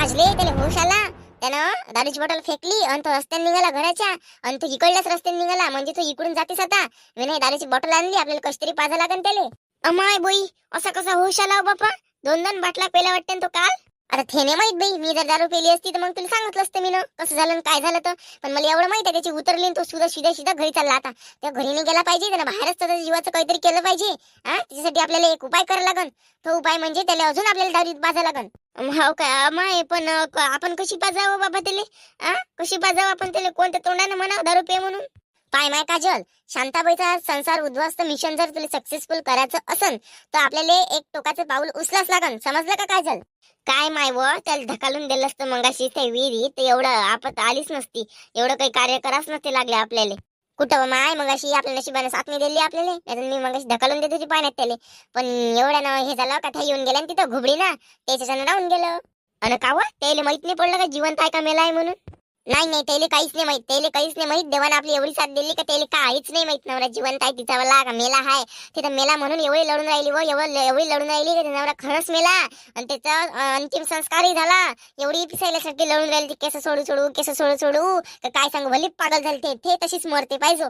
काजले त्याला होश आला. त्यानं दारूची बॉटल फेकली आणि तो रस्त्याने निघाला घराच्या. आणि तो इकडल्याच रस्त्याने निघाला. म्हणजे तो इकडून जातेस आता. विनय दारूची बॉटल आणली. आपल्याला कशी तरी पाजा लागेल त्याला. अमाय बोई असा कसा होश आला हो बापा. दोन दोन बाटला पेला वाटते तो काल. आता थे नाही माहीत बाई मी जर दारू पेली असती तर मग तुला सांगितलं असतं मी कसं झालं आणि काय झालं तर. पण मला एवढं माहीत आहे त्याची उतरली तो सुद्धा सीधा सीधा घरी चालला आता. त्या घरी नाही गेला पाहिजे त्यानं बाहेरच त्याच्या जीवाचं काहीतरी केलं पाहिजे. हा त्याच्यासाठी आपल्याला एक उपाय करावा लागन. तो उपाय म्हणजे त्याला अजून आपल्याला दारीत बाजा लागन. हो काय माय पण आपण कशी पाजावं बाबा त्याले? आ कशी पाजावं आपण त्याला? कोणत्या तोंडाने म्हणा दारू पे म्हणून? पाय माय काजल शांताबाईचा संसार उद्ध्वस्त मिशन जर तुला सक्सेसफुल करायचं असन तर आपल्याला एक टोकाचं पाऊल उचलाच लागन. समजलं का काजल? काय माय व त्याला ढकालून दिलं असतं मंगाशी त्या विहिरी तर एवढं आपत आलीच नसती. एवढं काही कार्य कराच नसते लागले आपल्याला. कुठं माय मगाशी आपल्या नशिबाने साथ नाही दिली आपल्याला. नाहीतर मी मगाशी ढकलून देत होती पाण्यात त्याला. पण एवढं ना हे झालं का येऊन गेला आणि तिथं घुबडी ना त्याच्यानं राहून गेलं. अन का हो? त्याला माहीत नाही पडलं का? जिवंत आहे का मेला आहे म्हणून? नाही नाही त्याला काहीच नाही माहीत त्याला काहीच नाही माहीत. देवाने आपली एवढी साथ दिली का त्याला काहीच नाही माहीत. नवरा जिवंत आहे तिचा वाला का मेला आहे तिथं मेला म्हणून एवढी लढून राहिली व एवढं एवढी लढून राहिली का नवरा खरंच मेला. आणि त्याचा अंतिम संस्कारही झाला. एवढी पिसायल्यासाठी लढून राहिली ती केस सोडू सोडू केस सोडू सोडू. तर काय सांगू भली पागल झाली ते. ते तशीच मरते पाहिजे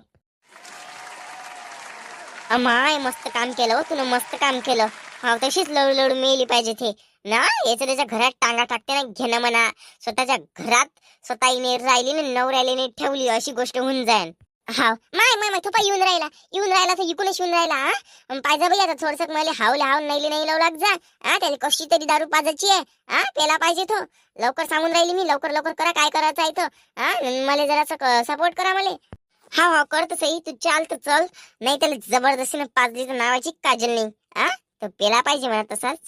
अमाय मस्त काम केलं हो तुला मस्त काम केलं. हा तशीच लळू लळू मेली पाहिजे ते. ना याचं त्याच्या घरात टांगा टाकते ना घेणं म्हणा. स्वतःच्या घरात स्वतःने राहिली ना नवऱ्याने ठेवली अशी गोष्ट होऊन जाईल हा माय माय माय थोपा येऊन राहिला. येऊन राहिला तर इकूनच येऊन राहिला हा? पाहिजे बाई आता थोडस मला हावले हाव नाही नाही लावू लाग जा. हा त्याला कशी तरी दारू पाजायची आहे. हा पेला पाहिजे तो. लवकर सांगून राहिली मी लवकर लवकर करा काय करायचं आहे तो. हा मला जरासं सपोर्ट करा मला. हा हा करतो सही तू चाल तर चल. नाही त्याला जबरदस्तीने पाजली तर नावाची काजल नाही. हा? तर पेला पाहिजे मला तसाच.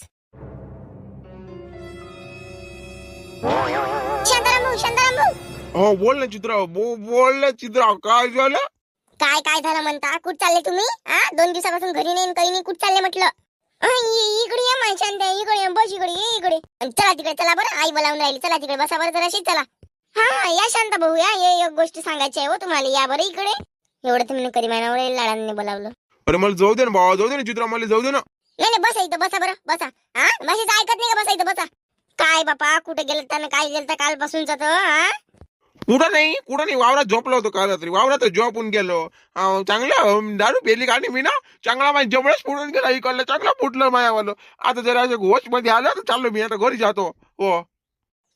शांताराम भाऊ शांताराम भाऊ हो बोल ना बो बोल ना चित्रा काय झालं? काय काय झालं म्हणता? कुठ चालले तुम्ही? हा दोन दिवसापासून घरी नाही न काही नाही कुठ चालले म्हटलं? अं, इ- इकडे या माय शांत इकडे ये, बस इकडे ये इकडे. अन चला तिकडे चला बरं आई बोलावून राहिली चला तिकडे बसा बरं जराशी चला. हा या शांत भाऊ या ये एक गोष्ट सांगायची आहे हो तुम्हाला या बरं इकडे. एवढं तुम्ही कधी मानावर लाडांनी बोलावलं. अरे मला जाऊ दे ना भावा जाऊ दे ना चित्रा मला जाऊ दे ना. नाही नाही बसा इथं बसा बरं बसा. हा? भाषेचं ऐकत नाही का बसा इथं बसा. काय बापा कुठे गेलं त्यानं काय गेलं कालपासून कालपासूनच हा? कुठं नाही कुठं नाही वावरात झोपलो होतो काल रात्री. वावरात झोपून गेलो. चांगलं दारू पेली का मी ना चांगला माझ्या जवळच फुटून गेला इकडलं चांगला फुटलं मायावालं. आता जरा असं घोषमध्ये आलं तर चाललो मी आता घरी जातो. हो.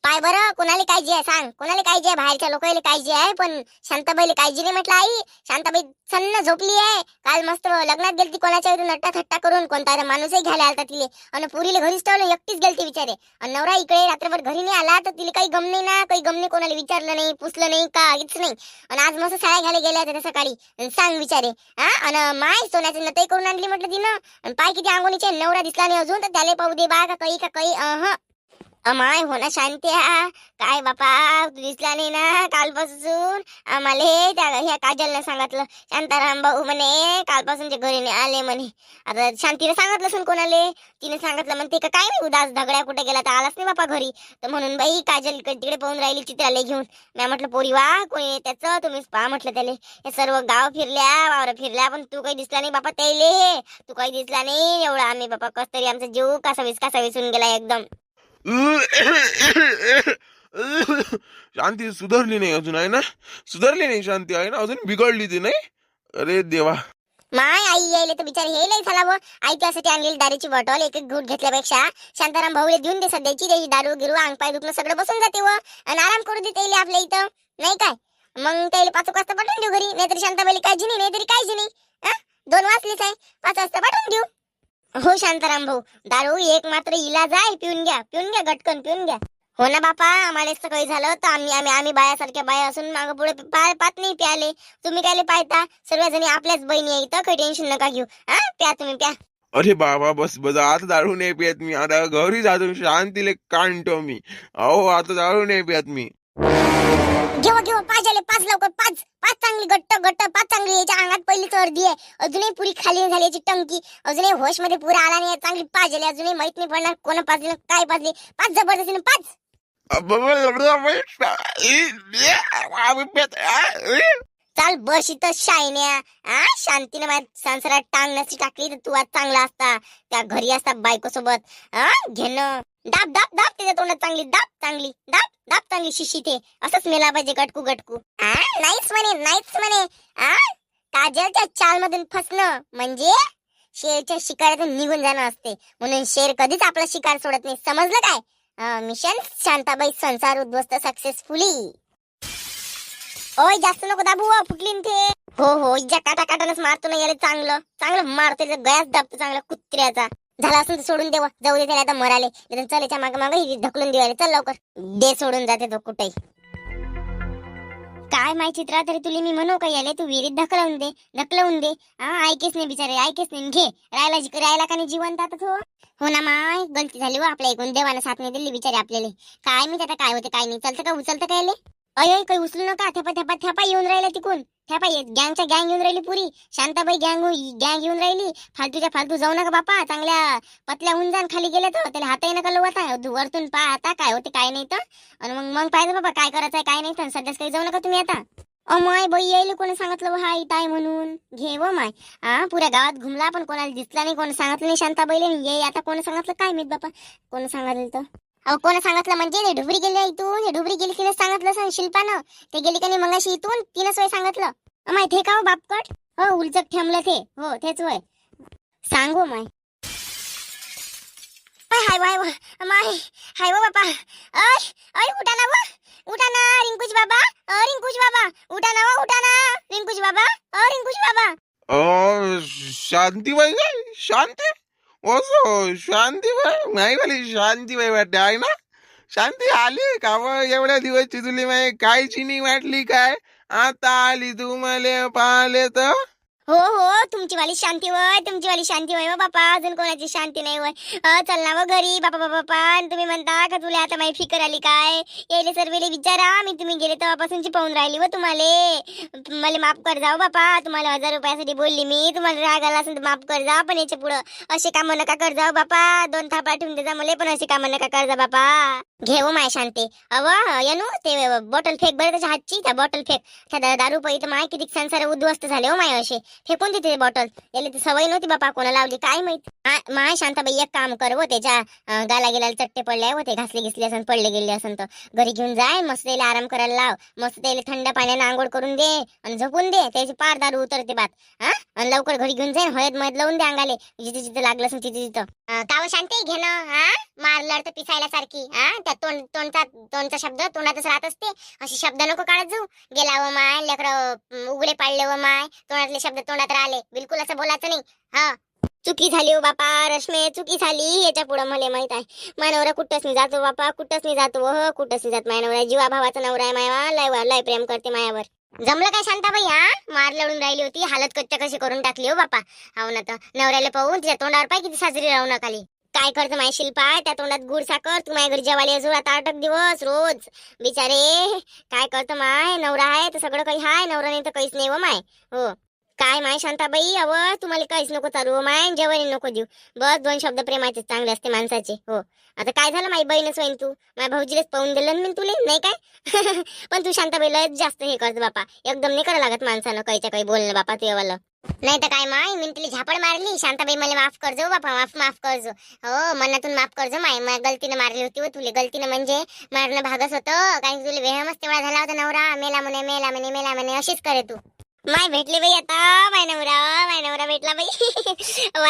पाय बरं कोणाला काळजी आहे सांग. कोणाला काळजी आहे? बाहेरच्या लोकांना काळजी आहे पण शांताबाईला काळजी नाही म्हटलं आई. शांताबाई सन्न झोपली आहे. काल मस्त लग्नात गेलती कोणाच्या इथून नट्टा थट्टा करून. कोणता तरी माणूसही घ्यायला आलता तिले. आणि पुरीला घरीच ठेवलं एकटीच गेलती विचारे आणि नवरा इकडे रात्रभर घरी नाही आला तर तिला काही गम नाही ना. काही गम नाही कोणाला विचारलं नाही पुसलं नाही काहीच नाही. आणि आज मस्त साड्या घ्यायला गेल्या होत्या त्या सकाळी. सांग विचारे हा? आणि माय सोन्याचे नतही करून आणली म्हटलं तिनं. आणि पाय किती अंगोणीचे नवरा दिसला नाही अजून तर त्याला पाहू दे बा का काही का काही अहं. अमाय हो ना शांती हा. काय बापा तू दिसला नाही ना कालपासून? आम्हाला त्या ह्या काजलने सांगितलं शांताराम भाऊ म्हणे कालपासून ते घरी नाही आले म्हणे. आता शांतीने सांगितलं सुन कोणाले? तिने सांगितलं म्हणते का काय नाही उदास दगड्या कुठे गेला तर आलाच नाही बापा घरी. तर म्हणून बाई काजल इकडे तिकडे पाहून राहिली चित्राले घेऊन. मी म्हटलं पोरी वा कोणी त्याचं? तुम्हीच पहा म्हटलं त्याले. हे सर्व गाव फिरल्या वावर फिरल्या पण तू काही दिसला नाही बापा त्याले तू काही दिसला नाही एवढा आम्ही बापा कस तरी आमचा जीव कसा विस कसा विसून गेला एकदम. शांती सुधारली नाही अजून आहे ना? सुधारली नाही शांती आहे ना? अजून बिघडली ती नाही? अरे देवा. माय आई यायले तर बिचारी हे लई झाला व आई त्यासाठी आणलेली दारूची बॉटल एक एक घूट घेतल्यापेक्षा शांताराम भाऊले देऊन दे सध्याची त्याची दारू गिरू अंग पाय दुखणं सगळं बसून जाते व. आणि आराम करू दे त्याला आपल्या इथं नाही काय? मग त्याला पाच वाजता पाठवून देऊ घरी नाहीतरी शांताबाईला काळजी नाही नाहीतरी काळजी नाही. हा? दोन वाजलेच आहे पाच वाजता पाठवून देऊ. हो शांताराम भाऊ. दारू एक मात्र इलाज आहे. पिऊन घ्या पिऊन घ्या गटकन पिऊन घ्या. हो ना बापा? आम्हाला सकाळी काही झालं तर आम्ही आम्ही आम्ही बायासारख्या बाया असून मागं पुढे पा- पात नाही प्याले तुम्ही काय पाहता? सर्वजणी आपल्याच बहिणी आहे इथं. काही टेन्शन नका घेऊ. हा? प्या तुम्ही प्या. अरे बाबा बस बस. आता दारू नाही पियत मी. आता घरी जातो. शांतीले कांटो मी. अहो आता दारू नाही पियत मी. घेऊ घेऊ पाच आले पाच लवकर पाच पाच चांगली गट्ट गट्ट पाच चांगली याच्या अंगात पहिली अर्धी आहे. अजूनही पुरी खाली नाही झाली याची टंकी. अजूनही होशमध्ये पुरा आला नाही चांगली पाच आली अजूनही माहीत नाही पडणार कोण पाजली काय पाजली पाच जबरदस्तीने पाच. चाल बस इथं शायन्या. आ शांतीने माझ्या संसारात टांग नसती टाकली तर तू आज चांगला असता. त्या घरी असता बायको सोबत घेणं. दाब दाब दाब त्याच्या तोंडात चांगली दाब चांगली दाब दाब चांगली शिशी ते. असंच मेला पाहिजे गटकू गटकू. आ नाहीच म्हणे नाहीच म्हणे. आ काजलच्या चाल मधून फसणं म्हणजे शेरच्या शिकारातून निघून जाणं असते. म्हणून शेर कधीच आपला शिकार सोडत नाही. समजलं काय? मिशन शांताबाई संसार उद्ध्वस्त सक्सेसफुली. ओय जास्त नको दाबू फुटलीन ते. हो हो इजा काटा काटानच मारतो ना याला चांगलं. चांगलं मारतो गॅस दाबतो चांगला कुत्र्याचा. झाला असून तर सोडून देवा. जाऊ दे त्याला आता मराले. चल याच्या माग माग ढकलून देवाले चल लवकर. दे सोडून जाते तो कुठेही. काय माय चित्रा तरी तुला मी म्हणू का याले? तू विहिरीत ढकलवून दे. ढकलवून दे. हा ऐकेच नाही बिचारे ऐकेच नाही. घे. राहायला जी- राहायला का नाही जिवंत आता तो? हो ना माय गलती झाली व आपल्या एकूण देवाला साथ नाही दिली बिचारे आपल्याला. काय मी आता काय होते काय नाही. चलतं का? उचलतं काय याले? अय काही उचलू नका. थेपा थेपा थेपा येऊन राहिला तिकून. थेपा गँगच्या गँग येऊन राहिली पुरी. शांताबाई गँग गँग येऊन राहिली. फालतूच्या फालतू जाऊ नका बापा. चांगल्या पतल्या होऊन जाण खाली गेले तर त्याला हाताही नका लो आता. वरतून पा आता काय होते काय नाही तर. आणि मग मग पाहिजे बाबा काय करायचंय काय नाही तर. सध्याच काही जाऊ नका तुम्ही आता. माय बाई येईल कोणी सांगितलं हा इथं आहे म्हणून? घे व माय. हा पुऱ्या गावात घुमला पण कोणाला दिसला नाही कोणी सांगितलं नाही शांताबाईला. ये आता कोणी सांगितलं काय मी बापा? कोणी सांगितलं तर? अहो कोणी सांगितलं म्हणजे? ते ढुबरी गेली इथून हे ढुबरी गेली तिने सांगितलं सांग शिल्पानं. ते गेली का नाही मगाशी इथून तिनंच वय सांगितलं. माय ते का हो बापकट? हो उलचक ठेमलं ते. हो तेच वय. सांगू माय. हाय वाय वा माय हाय वा बापा. अय अय उठा ना व. उठा ना रिंकुश बाबा. अ रिंकुश बाबा. उठा ना वा उठा ना रिंकुश बाबा. अ रिंकुश बाबा. शांती शांतीबाई शांती. ओसो शांतीबाई नाही वाली शांतीबाई वाटते आहे ना शांती आली का व एवढ्या दिवस तुली माही काय चिनी वाटली काय आता आली तू मला पाहिले तर हो हो तुमची वाली शांती वय तुमची वाली शांती वय हो, बापा अजून कोणाची शांती नाही वय. चल ना व घरी बापा बापा बापा. आणि तुम्ही म्हणता का तुला आता माही फिकर आली काय? यायले सर्वेले विचारा मी तुम्ही गेले तेव्हापासूनची पाहून राहिली व तुम्हाला. मला माफ कर जाऊ हो, बापा. तुम्हाला हजार रुपयासाठी बोलली मी. तुम्हाला राग आला असेल तर माफ कर जा पण याच्या पुढं असे कामं नका कर जाऊ हो, बापा. दोन थापा ठेवून दे जा मला पण असे कामं नका कर जा बापा. घेऊ माय शांती. अव यनु ते बॉटल फेक बरं त्याच्या हातची त्या बॉटल फेक त्या दारू पै तर माय किती संसार उद्ध्वस्त झाले हो माय असे. फेकून देते बॉटल याला ती सवय नव्हती बापा कोणा लावली काय माहीत? आ- माय शांताबाई एक काम कर व त्याच्या गाला गेला चट्टे पडले व ते घासले घिसले असन पडले गेले असन तर. घरी घेऊन जाय मस्त त्याला आराम करायला लाव. मस्त त्याला थंड पाण्याने आंघोळ करून दे आणि झोपून दे त्याची पार दारू उतरते बात. हा आणि लवकर घरी घेऊन जाय हळद मध लावून दे अंगाले. जिथे जिथे लागलं असं तिथे तिथं. काव हो शांती? घेणं हा मारलं तर पिसायला सारखी हा त्या तोंड तोंडचा तोंडचा शब्द तोंडातच राहत असते. असे शब्द नको काढत जाऊ. गेला व माय लेकरं उघडे पाडले व माय. तोंडातले शब्द तोंडात राहिले. बिलकुल असं बोलायचं नाही. हा. चुकी झाली हो बापा रश्मे चुकी झाली. याच्यापुढे मला माहीत आहे. माय कुठंच नाही जातो बापा कुठंच नाही जातो हो कुठंच नाही जात माय नवरा. जीवा भावाचा नवरा आहे माया लय लय प्रेम करते मायावर. जमलं काय शांताबाई हा? मार लढून राहिली होती. हालत कच्च्या कशी करून टाकली हो बापा. हो ना तर. नवऱ्याला पाहून तिच्या तोंडावर पाय किती साजरी राहू नकाली काय करतो माय शिल्पा? त्या तोंडात गुड साखर. तू माझ्या घरी जेवायला आता अटक दिवस रोज. बिचारे काय करतो माय? नवरा आहे तर सगळं काही हाय. नवरा नाही तर काहीच नाही व माय. हो. काय माय शांताबाई? अव तुम्हाला काहीच नको चालू हो माय. जेवण नको देऊ. बस दोन शब्द प्रेमाचे चांगले असते माणसाचे. हो. आता काय झालं माई बहीणच होईन तू. माझ्या भाऊजीलाच पाहून दिलं ना मी तुले नाही काय? पण तू शांताबाईला जास्त हे करतो बापा. एकदम नाही करा लागत माणसानं काहीच्या काही बोलणं बापा तुझ्यावालं नाही तर काय माय मी तिला झापड मारली. शांताबाई मला माफ करजो बापा माफ माफ करजो. हो मनातून माफ करजो माय. मला गलतीनं मारली होती व तुले. गलतीनं म्हणजे मारणं भागच होतं. कारण तुले तुला वेहमच तेवढा झाला होता नवरा. मेला म्हणे मेला म्हणे मेला म्हणे. अशीच करे तू. माय भेटले बाई आता. माय नवरा माय नवरा भेटला बाई.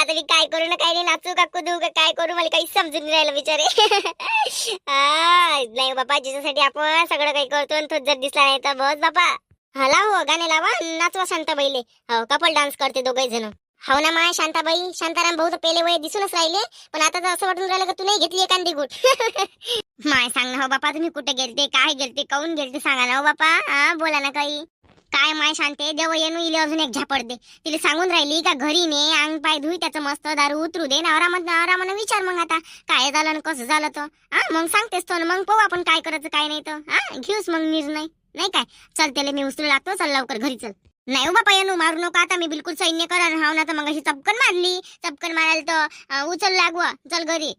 आता मी काय करू ना काय नाही. नाचू का कुदू का काय करू? मला काही समजून नाही राहिलं बिचारे. नाही बापा जिच्यासाठी आपण सगळं काही करतो आणि तो जर दिसला नाही तर बस बापा. हला हो गाणे लावा नाचवा शांताबाईले. हो कपल डान्स करते दोघे जण. हो ना माय शांताबाई? शांताराम भाऊ तर पहिले वय दिसूनच राहिले पण आता तर असं वाटून राहिलं का तू नाही घेतली एखादी गुट माय सांग ना हो बापा तुम्ही कुठे गेलते काय गेलते काऊन गेलते सांगा ना हो बापा? हा बोला ना काही. काय माय शांते देव येणू इले अजून एक झापड दे. तिला सांगून राहिली का घरी ने अंग पाय धुई त्याचं मस्त दारू उतरू दे ना आरामात आरामानं विचार मग आता. काय झालं आणि कसं झालं तर? हा मग सांगतेस तो मग पाहू आपण काय करायचं काय नाही तर. हा घेऊस मग निर्णय. नाही काय? चल त्याला मी उचलू लागतो चल लवकर घरी चल. नाही हो बापा यानू मारू नका आता मी बिलकुल सैन्य करा हाव ना तर मग अशी चपकन मारली. चपकन मारायला तर उचल लागवा चल घरी.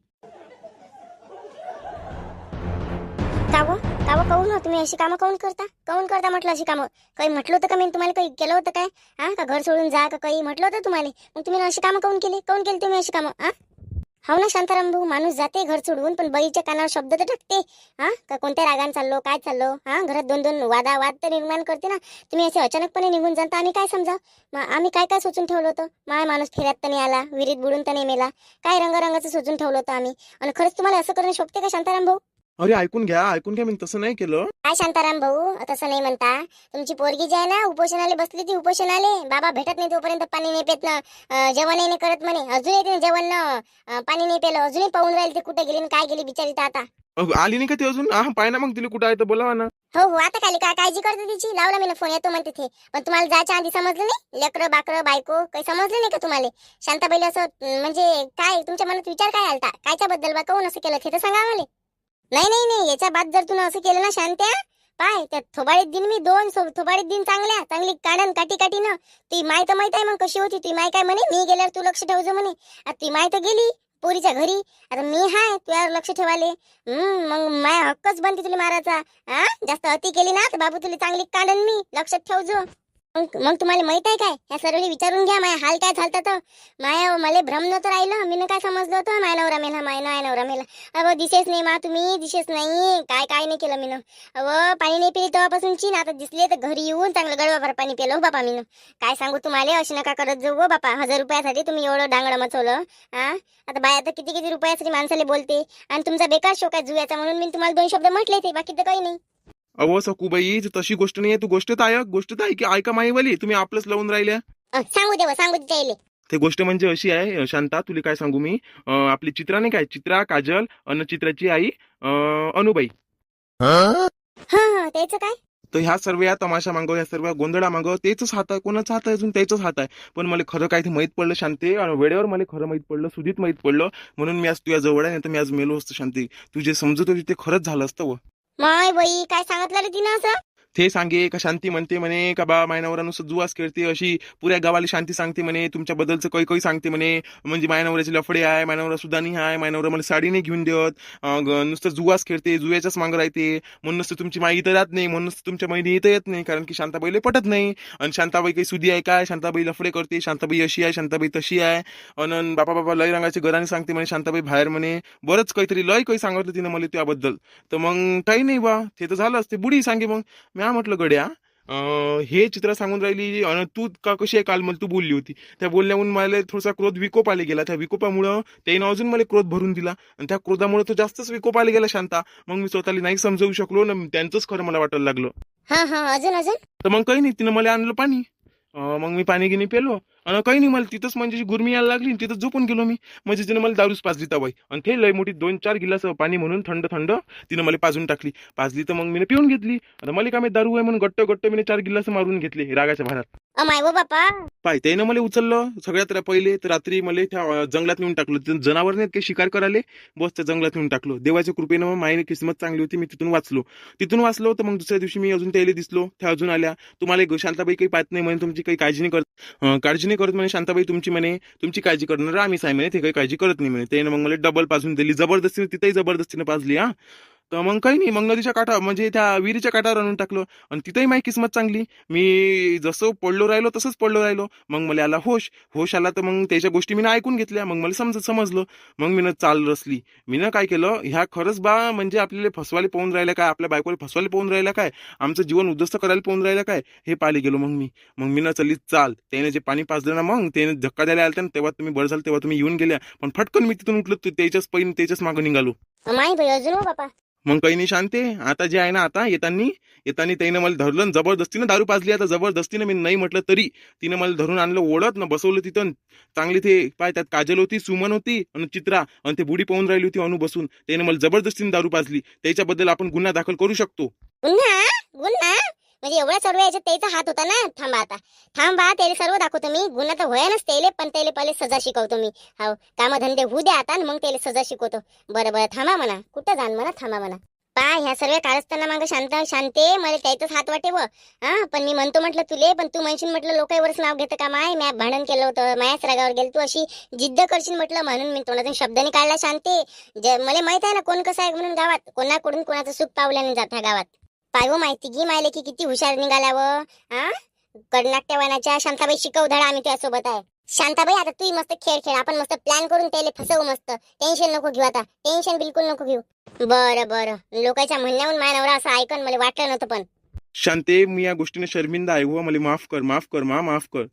काव काव काऊन हो तुम्ही? अशी कामं काऊन करता? काऊन करता म्हटलं अशी कामं? काही म्हटलं होतं का मी? तुम्हाला काही केलं होतं काय? हा का घर सोडून जा का काही? म्हटलं होतं तुम्हाला. मग तुम्ही अशी कामं काऊन केली? काऊन केली तुम्ही अशी कामं? हा? हो ना शांताराम भाऊ माणूस जाते घर सोडवून पण बळीच्या कानावर शब्द तर टाकते हा? का कोणत्या रागान चाललो काय चाललो? हा? घरात दोन दोन वादा वाद तर निर्माण करते ना. तुम्ही असे अचानकपणे निघून जाता आम्ही काय समजा मग आम्ही काय काय सोचून ठेवलं होतं? माय माणूस फिरत तर नाही आला विहिरीत बुडून तर नाही मेला. काय रंगरंगाचं सोचून ठेवलं होतं आम्ही? आणि खरंच तुम्हाला असं करणं शोभते का शांताराम भाऊ अरे ऐकून घ्या ऐकून घ्या मी तसं नाही केलं. काय शांताराम भाऊ तसं नाही म्हणता. तुमची पोरगी जी आहे ना उपोषणाले बसली ती उपोषणाले. बाबा भेटत नाही तोपर्यंत पाणी नाही पेत ना. अं, जेवणही नाही करत म्हणे. अजूनही तिने जेवण न अं, पाणी नाही पेलं. अजूनही पाहून राहील ते कुठे गेली काय गेली बिचारी तर आता. अहो, आली नाही का ती अजून? हा पाय ना मग तिला कुठं आहे तर बोलावा ना. हो हो आता खाली काय काळजी करते तिची? लावला मी फोन येतो म्हणते ते. पण तुम्हाला जायच्या आधी समजलं नाही? लेकरं बाकरं बायको काही समजलं नाही का तुम्हाला? शांताबाईला असं अं, म्हणजे काय तुमच्या मनात विचार काय आलता? कायच्या बद्दल बा? काऊन असं केलं? ते तर सांगा मला नाही नाही नाही. याच्या बाद जर तुला असं केलं ना शांत्या पाय त्या थोबाडीत दिन मी दोन सो- थोबाडीत दिन चांगल्या चांगली काढन काठी काठी ना ती माय तर माहीत आहे मग कशी होती ती माय काय म्हणे मी गेल्यावर तू लक्ष ठेवजो म्हणे. आता ती माय तर गेली पोरीच्या घरी. आता मी हाय तुझ्यावर लक्ष ठेवाले. हम्म मग माय हक्कच बनते तुला मारायचा. हा जास्त अति केली ना तर बाबू तुला चांगली काढण मी. लक्षात ठेवजो. मग मग तुम्हाला माहीत आहे काय? ह्या सर्व विचारून घ्या माया हाल काय झालता तर माया मला भ्रम नव्हतं राहिलं. मी काय समजलं होतं? माय नवरा मेला माय नाय नवरा मेला. अव दिसेच नाही मा तुम्ही दिसेच नाही. काय काय नाही केलं मीनं. अव पाणी नाही पिली तेव्हापासून चीन आता दिसले तर घरी येऊन चांगलं गडवा पाणी पेलो हो बापा मीनं. काय सांगू तुम्हाला? अशी नका करत जाऊ हो बापा. हजार रुपयासाठी तुम्ही एवढं डांगडं मचवलं हा? आता बाया तर किती किती रुपयासाठी माणसाला बोलते. आणि तुमचा बेकार शोक आहे जुयाचा म्हणून मी तुम्हाला दोन शब्द म्हटले ते बाकी तर काही नाही. अहो सकुबाई ती तशी गोष्ट नाही आहे तू गोष्ट ऐक गोष्ट तर ऐक ऐका माईवाली तुम्ही आपलंच लावून राहिल्या. अं, सांगू देव सांगू दे त्याले ते गोष्ट म्हणजे अशी आहे अं, शांता तुला काय सांगू मी? अं, आपली चित्रा नाही काय? चित्रा काजल अन चित्राची आई अं, अनुबाई. हा हा त्याचं काय? तर ह्या सर्व या तमाशा मागं ह्या सर्व गोंधळा मागं तेच हात आहे कोणाचा हात आहे अजून? त्याच हात आहे. पण मला खरं काय ते माहीत पडलं शांती? आणि वेळेवर मला खरं माहीत पडलं सुधीत माहीत पडलं. म्हणून मी आज तुझ्या जवळ आहे नाही तर मी आज मेलो असतो शांती. तू जे समजत होती ते खरंच झालं असतं व. माय बाई काय सांगितलं रे तिनं असं? थे सांगे का शांती म्हणते म्हणे का बा मायनावरा नुसतं जुवास खेळते अशी पुऱ्या गावाला शांती सांगते म्हणे तुमच्याबद्दलचं काही काही सांगते म्हणे. म्हणजे मायनवऱ्याचे लफडे आहे मायनवरा सुद्धा नाही आहे मायनवरा मला साडी नाही घेऊन देत नुसतं जुवास खेळते जुव्याच्याच मागं राहते. म्हणून नुसतं तुमची माई इथं राहत नाही म्हणून नुसतं तुमच्या महिने इथं येत नाही कारण की शांताबाईला पटत नाही. आणि शांताबाई काही सुधी आहे काय शांताबाई लफडे करते शांताबाई अशी आहे शांताबाई तशी आहे. आणि बापा बापा लय रंगाचे घराने सांगते म्हणे शांताबाई बाहेर म्हणे. बरंच काहीतरी लय काही सांगितलं तिनं मला त्याबद्दल. तर मग काही नाही बा ते तर झालं असते बुडी सांगे मग. म्या म्हटलं गड्या? हे चित्र सांगून राहिली तू का कशी आहे काल मला तू बोलली होती? त्या बोलण्याहून मला थोडासा क्रोध विकोप आले गेला. त्या विकोपामुळं त्यानं अजून मला क्रोध भरून दिला. आणि त्या क्रोधामुळे तो जास्तच विकोप आले गेला शांता. मग मी स्वतःला नाही समजवू शकलो ना त्यांचंच खरं मला वाटायला लागलं. हा हा अजून अजून? तर मग काही नाही तिनं मला आणलं पाणी. अं, मग मी पाणी गिनी पेलो. आणि काही नाही मला तिथंच म्हणजे गुरमी यायला लागली आणि तिथं झोपून गेलो मी. म्हणजे तिनं मला दारूच पाजली तवाई. आणि ते लय मोठी दोन चार गिलास पाणी म्हणून थंड थंड तिनं मला पाजून टाकली. पाजली तर मग मी पिऊन घेतली. आता मला काय दारू आहे म्हणून गट्ट गट्ट मी चार गिलास मारून घेतले रागाच्या भारात. अमाय वो बापा. पाय त्यानं मला उचललं. सगळ्यात पहिले तर रात्री मला त्या जंगलात नेऊन टाकलं. जनावर नाहीत काही शिकार करायला. बस त्या जंगलात नेऊन टाकलं. देवाच्या कृपेनं मग माईने किस्मत चांगली होती मी तिथून वाचलो. तिथून वाचलो तर मग दुसऱ्या दिवशी मी अजून त्याला दिसलो. त्या अजून आल्या. तुम्हाला शांताबाई काही पाहत नाही म्हणे तुमची काही काळजी नाही करत. काळजी नाही करत म्हणे शांताबाई तुमची म्हणे तुमची काळजी करणार आम्हीच आहे म्हणे ते काही काळजी करत नाही म्हणे. ते मग मला डबल पाजून दिली. जबरदस्तीने तिथेही जबरदस्तीने पाजली हा. तर मग काही नाही मग नदीच्या काठा म्हणजे त्या विहिरीच्या काठावर आणून टाकलं. आणि तिथेही माझी किस्मत चांगली. मी जसं पडलो राहिलो तसंच पडलो राहिलो. मग मला आला होश. होश आला तर मग त्याच्या गोष्टी मी ऐकून घेतल्या. मग मला समज समजलं. मग मी चाल रचली. मी काय केलं? ह्या खरंच बा म्हणजे आपल्याला फसवायला पाहून राहिल्या काय? आपल्या बायकोला फसवायला पाहून राहिल्या काय? आमचं जीवन उद्ध्वस्त करायला पाहून राहिलं काय? हे पाहिले गेलो मग मी. मग मी ना चाल. त्याने जे पाणी पाजलं ना मग त्याने धक्का द्यायला आलता ना तेव्हा तुम्ही बरं झालं तेव्हा तुम्ही येऊन गेल्या. पण फटकन मी तिथून उठलो त्याच्याच पैन त्याच्याच मागं निघालो. अमाय अजून हो बापा. मग काही नाही शांते आता जे आहे ना आता येतानी येतानी त्याने मला धरलं जबरदस्तीनं दारू पाजली. आता जबरदस्तीनं मी नाही म्हटलं तरी तिनं मला धरून आणलं ओढत ना बसवलं तिथं. चांगली ते पाय त्यात काजल होती सुमन होती आणि चित्रा आणि ते बुडी पाहून राहिली होती अनु बसून. त्याने मला जबरदस्तीने दारू पाजली. त्याच्याबद्दल आपण गुन्हा दाखल करू शकतो. गुन्हा? म्हणजे एवढ्या सर्व याच्यात त्याचा हात होता ना. थांबा आता. थांबा त्याला सर्व दाखवतो मी. गुन्हा तर होयानच त्याला पण त्याला पहिले सजा शिकवतो मी. हो कामधंदे होऊ द्या आता आणि मग त्याला सजा शिकवतो. बरं बरं थांबा म्हणा. कुठं जाण म्हणा थांबा म्हणा. पा ह्या सर्व कारस्थांना मागं शांत शांते. मला त्याचाच हात वाटे व. हा पण मी म्हणतो म्हटलं तुले पण तू म्हणशील म्हटलं लोकांवरच नाव घेतं का माय? मॅप भांडण केलं होतं. मायाच रागावर गेल तू अशी जिद्द करशील म्हटलं. म्हणून मी तोंडातून शब्दाने काढला शांते. मला माहीत आहे ना कोण कसं आहे म्हणून गावात. कोणाकडून कोणाचं सुख पावल्याने जात ह्या गावात. पाय हो माहिती घे मायले की किती हुशार निघाल्यावं हा कर्नाट्यवानाच्या शांताबाई शिकव धडा आम्ही त्यासोबत आहे. शांताबाई आता तू मस्त खेळ खेळ आपण मस्त प्लॅन करून त्याला फसवू मस्त. टेन्शन नको घेऊ आता. टेन्शन बिलकुल नको घेऊ. बरं बरं. लोकांच्या म्हणण्याहून माझ्या नवरा असं ऐकून मला वाटलं नव्हतं पण. शांते मी या गोष्टीने शर्मिंदा आहे. हो मला माफ कर माफ कर मा माफ कर.